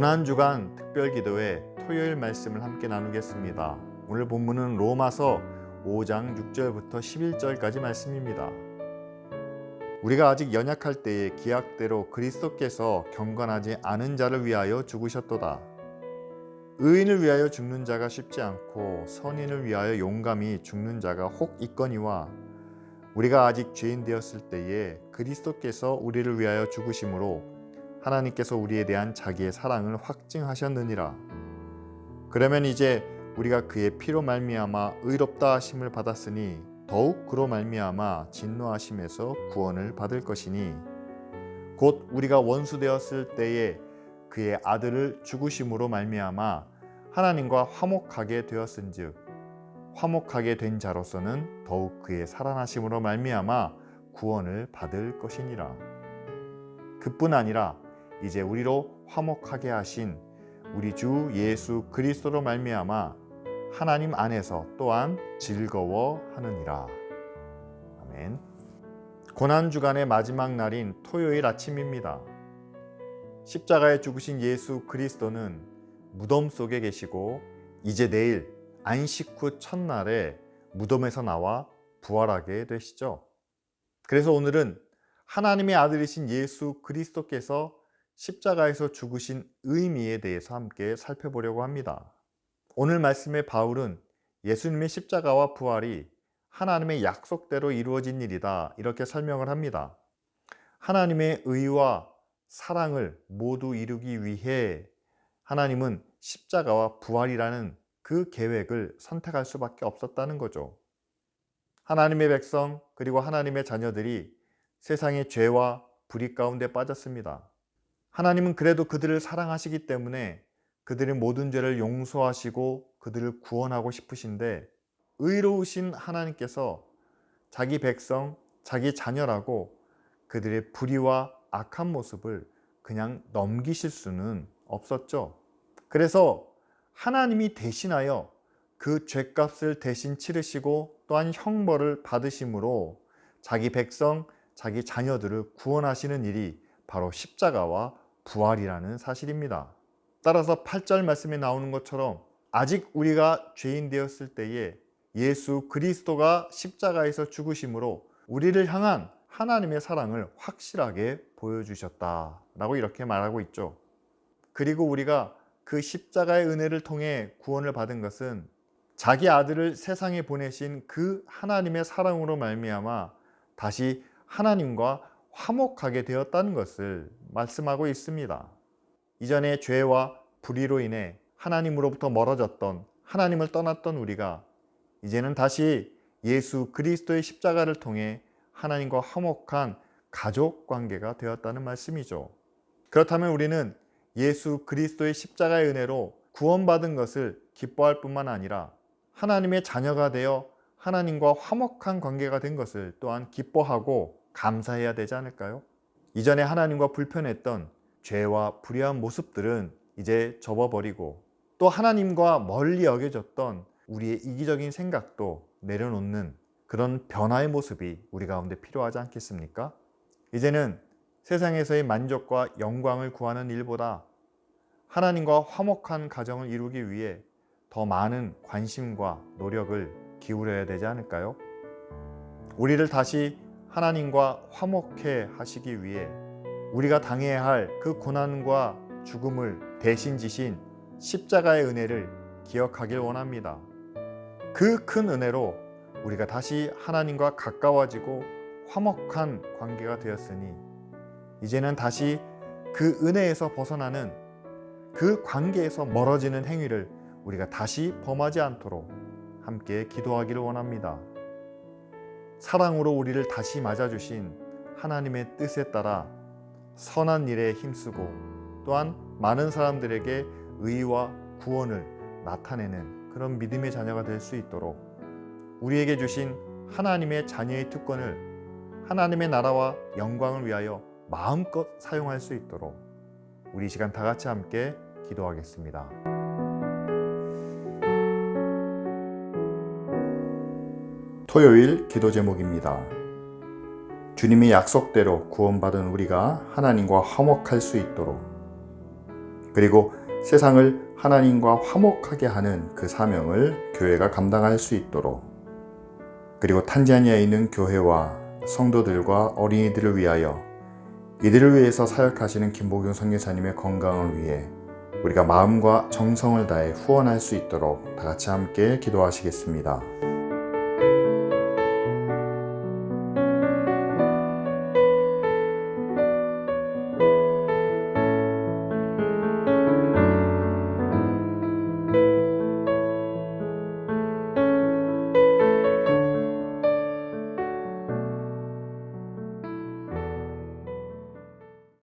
고난주간 특별기도회 토요일 말씀을 함께 나누겠습니다. 오늘 본문은 로마서 5장 6절부터 11절까지 말씀입니다. 우리가 아직 연약할 때에 기약대로 그리스도께서 경건하지 않은 자를 위하여 죽으셨도다. 의인을 위하여 죽는 자가 쉽지 않고 선인을 위하여 용감히 죽는 자가 혹 있거니와 우리가 아직 죄인 되었을 때에 그리스도께서 우리를 위하여 죽으심으로 하나님께서 우리에 대한 자기의 사랑을 확증하셨느니라. 그러면 이제 우리가 그의 피로 말미암아 의롭다 하심을 받았으니 더욱 그로 말미암아 진노하심에서 구원을 받을 것이니 곧 우리가 원수 되었을 때에 그의 아들을 죽으심으로 말미암아 하나님과 화목하게 되었은즉 화목하게 된 자로서는 더욱 그의 살아나심으로 말미암아 구원을 받을 것이니라. 그뿐 아니라 이제 우리로 화목하게 하신 우리 주 예수 그리스도로 말미암아 하나님 안에서 또한 즐거워하느니라. 아멘. 고난 주간의 마지막 날인 토요일 아침입니다. 십자가에 죽으신 예수 그리스도는 무덤 속에 계시고 이제 내일 안식 후 첫날에 무덤에서 나와 부활하게 되시죠. 그래서 오늘은 하나님의 아들이신 예수 그리스도께서 십자가에서 죽으신 의미에 대해서 함께 살펴보려고 합니다. 오늘 말씀의 바울은 예수님의 십자가와 부활이 하나님의 약속대로 이루어진 일이다. 이렇게 설명을 합니다. 하나님의 의와 사랑을 모두 이루기 위해 하나님은 십자가와 부활이라는 그 계획을 선택할 수밖에 없었다는 거죠. 하나님의 백성 그리고 하나님의 자녀들이 세상의 죄와 불의 가운데 빠졌습니다. 하나님은 그래도 그들을 사랑하시기 때문에 그들의 모든 죄를 용서하시고 그들을 구원하고 싶으신데 의로우신 하나님께서 자기 백성, 자기 자녀라고 그들의 불의와 악한 모습을 그냥 넘기실 수는 없었죠. 그래서 하나님이 대신하여 그 죄값을 대신 치르시고 또한 형벌을 받으심으로 자기 백성, 자기 자녀들을 구원하시는 일이 바로 십자가와 부활이라는 사실입니다. 따라서 8절 말씀에 나오는 것처럼 아직 우리가 죄인 되었을 때에 예수 그리스도가 십자가에서 죽으심으로 우리를 향한 하나님의 사랑을 확실하게 보여주셨다 라고 이렇게 말하고 있죠. 그리고 우리가 그 십자가의 은혜를 통해 구원을 받은 것은 자기 아들을 세상에 보내신 그 하나님의 사랑으로 말미암아 다시 하나님과 화목하게 되었다는 것을 말씀하고 있습니다. 이전에 죄와 불의로 인해 하나님으로부터 멀어졌던 하나님을 떠났던 우리가 이제는 다시 예수 그리스도의 십자가를 통해 하나님과 화목한 가족 관계가 되었다는 말씀이죠. 그렇다면 우리는 예수 그리스도의 십자가의 은혜로 구원받은 것을 기뻐할 뿐만 아니라 하나님의 자녀가 되어 하나님과 화목한 관계가 된 것을 또한 기뻐하고 감사해야 되지 않을까요? 이전에 하나님과 불편했던 죄와 불의한 모습들은 이제 접어버리고 또 하나님과 멀리 여겨졌던 우리의 이기적인 생각도 내려놓는 그런 변화의 모습이 우리 가운데 필요하지 않겠습니까? 이제는 세상에서의 만족과 영광을 구하는 일보다 하나님과 화목한 가정을 이루기 위해 더 많은 관심과 노력을 기울여야 되지 않을까요? 우리를 다시 하나님과 화목해 하시기 위해 우리가 당해야 할 그 고난과 죽음을 대신 지신 십자가의 은혜를 기억하길 원합니다. 그 큰 은혜로 우리가 다시 하나님과 가까워지고 화목한 관계가 되었으니 이제는 다시 그 은혜에서 벗어나는 그 관계에서 멀어지는 행위를 우리가 다시 범하지 않도록 함께 기도하기를 원합니다. 사랑으로 우리를 다시 맞아주신 하나님의 뜻에 따라 선한 일에 힘쓰고 또한 많은 사람들에게 의와 구원을 나타내는 그런 믿음의 자녀가 될 수 있도록 우리에게 주신 하나님의 자녀의 특권을 하나님의 나라와 영광을 위하여 마음껏 사용할 수 있도록 우리 시간 다 같이 함께 기도하겠습니다. 토요일 기도 제목입니다. 주님의 약속대로 구원받은 우리가 하나님과 화목할 수 있도록 그리고 세상을 하나님과 화목하게 하는 그 사명을 교회가 감당할 수 있도록 그리고 탄자니아에 있는 교회와 성도들과 어린이들을 위하여 이들을 위해서 사역하시는 김보경 선교사님의 건강을 위해 우리가 마음과 정성을 다해 후원할 수 있도록 다 같이 함께 기도하시겠습니다.